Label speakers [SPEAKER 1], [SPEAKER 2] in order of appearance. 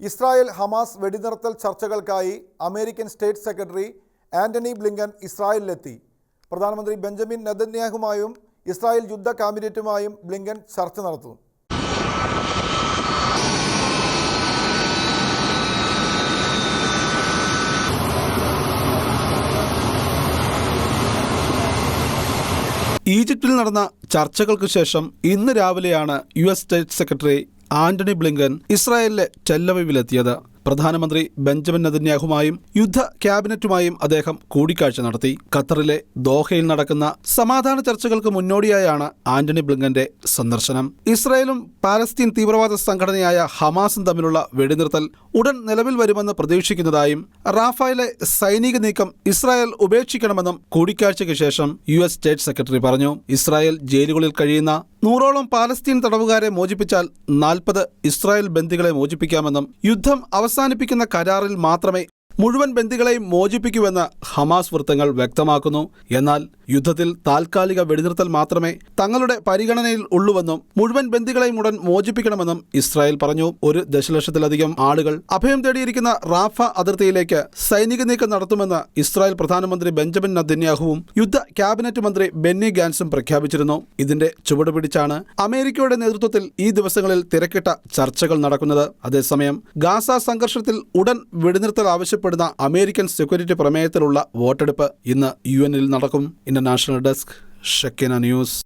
[SPEAKER 1] Israel Hamas വെടിനിർത്തൽ ചർച്ചകൾക്കായി American state secretary Antony Blinken ഇസ്രായേലിലെത്തി. പ്രധാനമന്ത്രി ബെഞ്ചമിൻ നെതന്യാഹുമായും ഇസ്രായേൽ യുദ്ധ കാബിനറ്റുമായും ബ്ലിങ്കൻ ചർച്ച നടത്തും
[SPEAKER 2] ഈജിപ്തിൽ നടന്ന ചർച്ചകൾക്ക് ശേഷം ഇന്ന് രാവിലെയാണ് U S state secretary Antony Blinken ഇസ്രായേലിലെ ടെല്ലവീവിലെത്തിയത് പ്രധാനമന്ത്രി ബെഞ്ചമിൻ നെതന്യാഹുമായും യുദ്ധ ക്യാബിനറ്റുമായും അദ്ദേഹം കൂടിക്കാഴ്ച നടത്തി. ഖത്തറിലെ ദോഹയിൽ നടക്കുന്ന സമാധാന ചർച്ചകൾക്ക് മുന്നോടിയായാണ് ആന്റണി ബ്ലിങ്കന്റെ സന്ദർശനം. ഇസ്രായേലും പാലസ്തീൻ തീവ്രവാദ സംഘടനയായ ഹമാസും തമ്മിലുള്ള വെടിനിർത്തൽ ഉടൻ നിലവിൽ വരുമെന്ന് പ്രതീക്ഷിക്കുന്നതായും റാഫായിലെ സൈനിക നീക്കം ഇസ്രായേൽ ഉപേക്ഷിക്കണമെന്നും കൂടിക്കാഴ്ചയ്ക്ക് ശേഷം യു എസ് സ്റ്റേറ്റ് സെക്രട്ടറി പറഞ്ഞു. ഇസ്രായേൽ ജയിലുകളിൽ കഴിയുന്ന നൂറോളം പാലസ്തീൻ തടവുകാരെ മോചിപ്പിച്ചാൽ നാൽപ്പത് ഇസ്രായേൽ ബന്ദികളെ മോചിപ്പിക്കാമെന്നും യുദ്ധം അവസാനിപ്പിക്കുന്ന കരാറിൽ മാത്രമേ മുഴുവൻ ബന്ദികളെയും മോചിപ്പിക്കൂവെന്ന് ഹമാസ് വൃത്തങ്ങൾ വ്യക്തമാക്കുന്നു. എന്നാൽ യുദ്ധത്തിൽ താൽക്കാലിക വെടിനിർത്തൽ മാത്രമേ തങ്ങളുടെ പരിഗണനയിൽ ഉള്ളുവെന്നും മുഴുവൻ ബന്ദികളെയും ഉടൻ മോചിപ്പിക്കണമെന്നും ഇസ്രായേൽ പറഞ്ഞു. ഒരു ദശലക്ഷത്തിലധികം ആളുകൾ അഭയം തേടിയിരിക്കുന്ന റാഫ അതിർത്തിയിലേക്ക് സൈനിക നീക്കം നടത്തുമെന്ന് ഇസ്രായേൽ പ്രധാനമന്ത്രി ബെഞ്ചമിൻ നദന്യാഹുവും യുദ്ധ ക്യാബിനറ്റ് മന്ത്രി ബെന്നി ഗാൻസും പ്രഖ്യാപിച്ചിരുന്നു. ഇതിന്റെ ചുവട് പിടിച്ചാണ് അമേരിക്കയുടെ നേതൃത്വത്തിൽ ഈ ദിവസങ്ങളിൽ തിരക്കിട്ട ചർച്ചകൾ നടക്കുന്നത്. അതേസമയം ഗാസ സംഘർഷത്തിൽ ഉടൻ വെടിനിർത്തൽ ആവശ്യപ്പെടുന്ന അമേരിക്കൻ സെക്യൂരിറ്റി പ്രമേയത്തിലുള്ള വോട്ടെടുപ്പ് ഇന്ന് യു നടക്കും. International desk Shekina news.